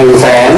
หนึ่งสอง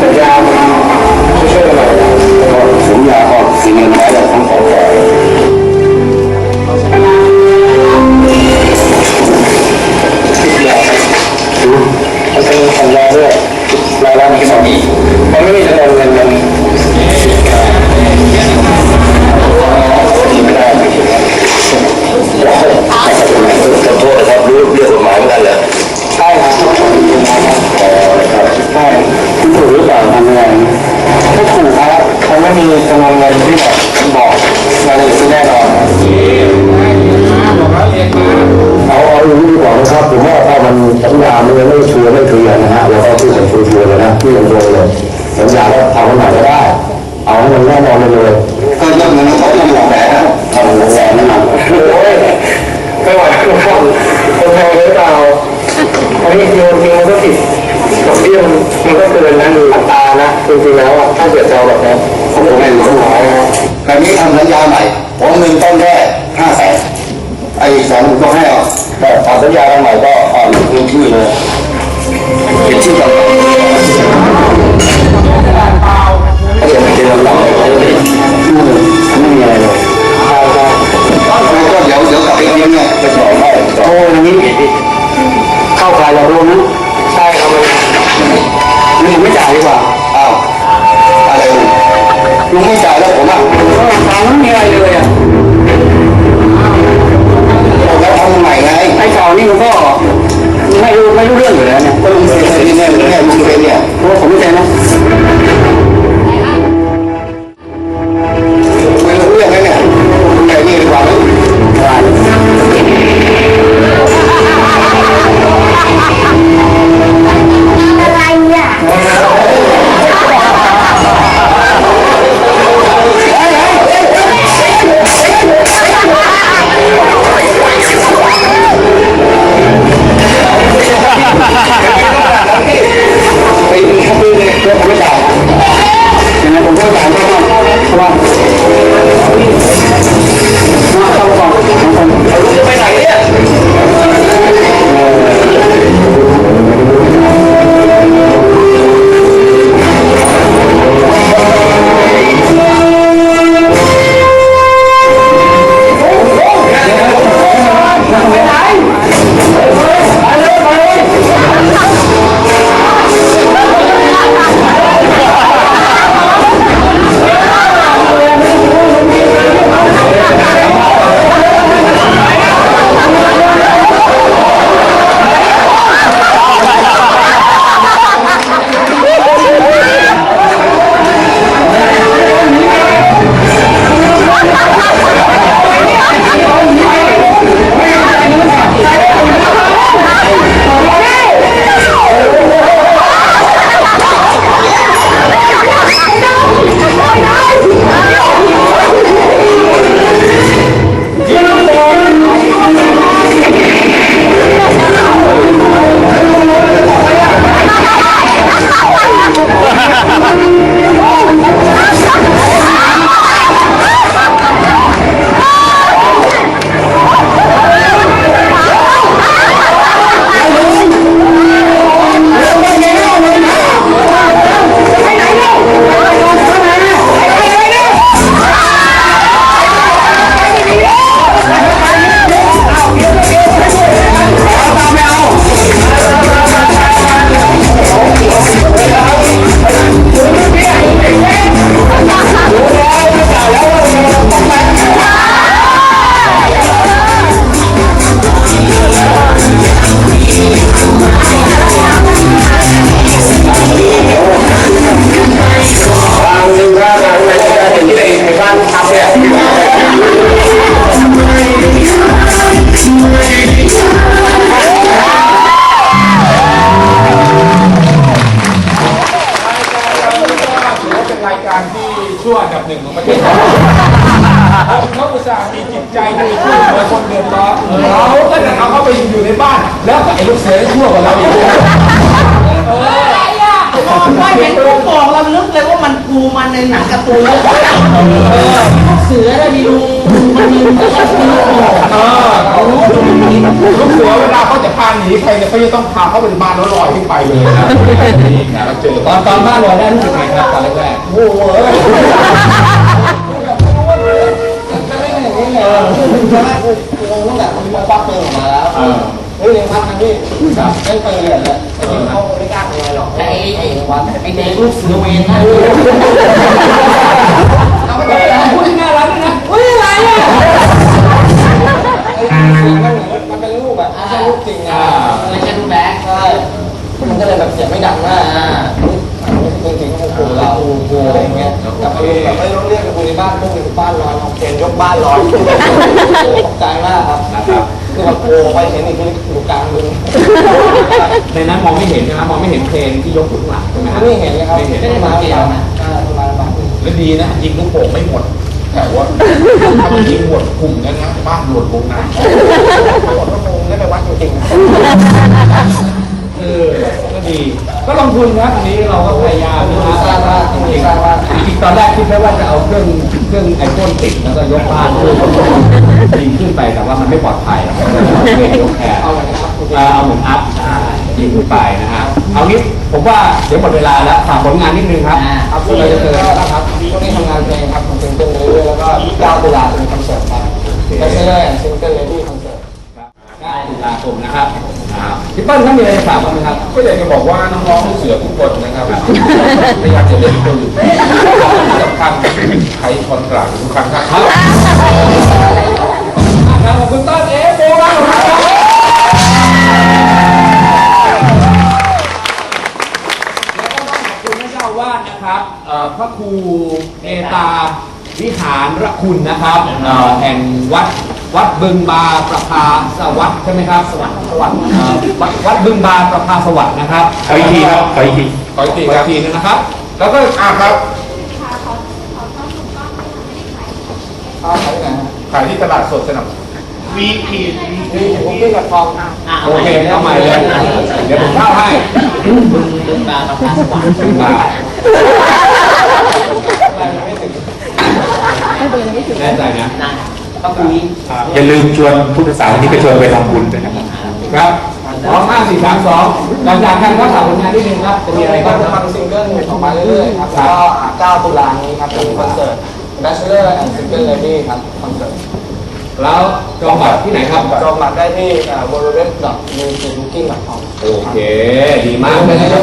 大家就是睡我玩玩然后好年 ก็คือนั่นอัตานะจริงๆแล้วถ้าเกิดเจะเอาแบบนั้นผมไม่รู้สมองนะคราวนี้ทำสัญญาใหม่ผมหนึ่งต้นแค่ห้าแสนไอ้สองก็ให้ออาแต่ทำสัญญาใหม่ก็อ่านเงิชื่อเลยเป็นชื่อต่างๆเดี๋ยวมันจะลำบาก มีจิตใจดีช่วยเหลือคนเดือดร้อนเราก็จะเอาเข้าไปอยู่ในบ้าน แล้วก็ไอ้ลูกเสือชั่วกว่าเราอีกอะไรอะมองไปเห็นผู้อกเราลึกเลยว่ามันกูมันในหนังกระตูนแล้ลูกเสือแล้มีดูมันมีลุงก็มีลูกโป่งเออลูกเสือเวลาเขาจะพาหนีใครเนี่ยเขาจะต้องพาเขาไปบ้านแล้วลอยขึ้นไปเลยนะนี่นะเราเจอตอนตอนบ้านลอยได้รู้สึกไงครับตอนแรกโอ้โห ช่ไหมคือตั้งแต่ผมควักปืนออกมาแล้วเออเฮ้ยเลี้ยงพักนะพี่ครับเล่นปืนเลยแหละเขาไม่กล้าทำอะไรหรอกแต่ไอ้ไอ้ไอ้เด็กลูกเสือเวนนะเราไม่ได้พูดน่ารักนะเฮ้ยอะไรอะมันเป็นรูปแบบไม่ใช่รูปจริงนะไม่ใช่ลูกแบ๊กใช่มันก็เลยแบบเสียงไม่ดังมากอ่าจริงจริงๆก็คงเราอะไรอย่างเงี้ย แต่พอแบบไม่รู้เรื่องกับคนในบ้านพวกในบ้านนอนเอาเกณฑ์ยกบ้านนอนตกใจมากครับนะครับคือแบบโอ้ไปเห็นอีกทีอยู่กลางบึงในนั้นมองไม่เห็นใช่ไหมมองไม่เห็นเพลงที่ยกอยู่ข้างหลังใช่ไหมครับไม่เห็นเลยครับไม่เห็นไม่ได้มาเกี่ยวนะประมาณบางแล้วดีนะยิงลูกโป่งไม่หมดแต่ว่าถ้ามันยิงหมดกลุ่มนั้นนะบ้านหลวดวงน้ำหมดก็คงได้ไปวัดจริงๆ ก็ลงทุนครับอันนี้เราก็พยายามนะฮะสร้างบ้านจริงๆสร้าจริงๆตอนแรกคิดไว้ว่าจะเอาเครื่องเครื่องไอโฟนติดแล้วก็ยกบ้านขึ้นยิงขึ้นไปแต่ว่ามันไม่ปลอดภัยเอาเองยกแค่เอาอย่างนี้ครับเอาเหมือนอัพยิงขึ้นไปนะฮะเอางี้ผมว่าเดี๋ยวหมดเวลาแล้วฝากผลงานนิดนึงครับครับเราจะเจอนะครับช่วงนี้ทำงานเพลงครับทำซิงเกิลเรื่อยๆแล้วก็9ตุลาเป็นคอนเสิร์ตครับไม่ใช่เลยซิงเกิลเลดี้คอนเสิร์ตได้ตุลาคมนะครับ พี่เปิ้ลเขามีอะไรจะฝากบ้างไหมครับ ก็อยากจะบอกว่าน้องๆลูกเสือทุกคนนะครับพยายามจะเล่นปืนสำคัญใครชนกลางทุกครั้งครับครับขอบคุณต้นเอฟโบราณครับแล้วก็ต้องขอบคุณท่านเจ้าอาวาสนะครับเอ่อพระครูเมตาวิหารระคุณนะครับเอ่อแห่งวัด วัดบึงบาประภาสวัสดิ์ใช่ไหมครับสวัสดิ์สวัสดิ์เอ่อวัดวัดบึงบาประภาสวัสดิ์นะครับขออีกทีครับขออีกทีขออีกทีครับทีนึงนะครับ แล้วก็อ่าครับข้าวขายที่ไหนฮะขายที่ตลาดสดสนับนี่ผมขึ้นกับทองอะโอเคเอาใหม่เลยเดี๋ยวผมเข้าให้บึงบึงบาประภาสวรรค์บึงบาไม่ถึงแน่ใจนะนะ ต้องคุยอย่าลืมชวนผู้โดยสารที่ไปชวนไปทำบุญด้วยนะครับครับสองห้าสี่สามสองหลังจากการรับสารผลงานนิดนึงครับจะมีอะไรก็บ้างจะครับทำซิงเกิลออกมาเรื่อยๆครับแล้วก็9ตุลานี้ครับเป็นคอนเสิร์ต Bachelor and Single Lady ครับคอนเสิร์ต แล้วจองบัตรที่ไหนครับ จองบัตรได้ที่ www.musicbooking.com โอเค ดีมากเลยนะครับ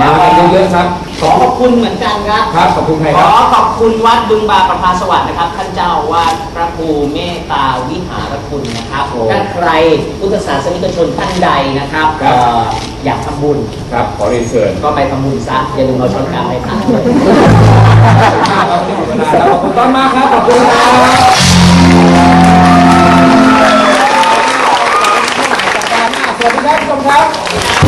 มากันเยอะๆครับ ขอขอบคุณเหมือนกันครับ ครับ ขอบคุณใครขคอรับ ขอบคุณวัดบึงบาประภาสวัสดิ์นะครับ ท่านเจ้าอาวาดพระครูเมตตาวิหารคุณนะครับโอ้ ถ้าใครพุทธศาสนิกชนท่านใดนะครับครับเอ่ออยากทำบุญครับ ขอเรียนเชิญ ก็ไปทำบุญซะอย่าลืมเอาช้อนกลางไปทานด้วย ขอบคุณมากครับวันนี้หมดเวลาแล้วขอบคุณต้นมากครับขอบคุณครับ ครับ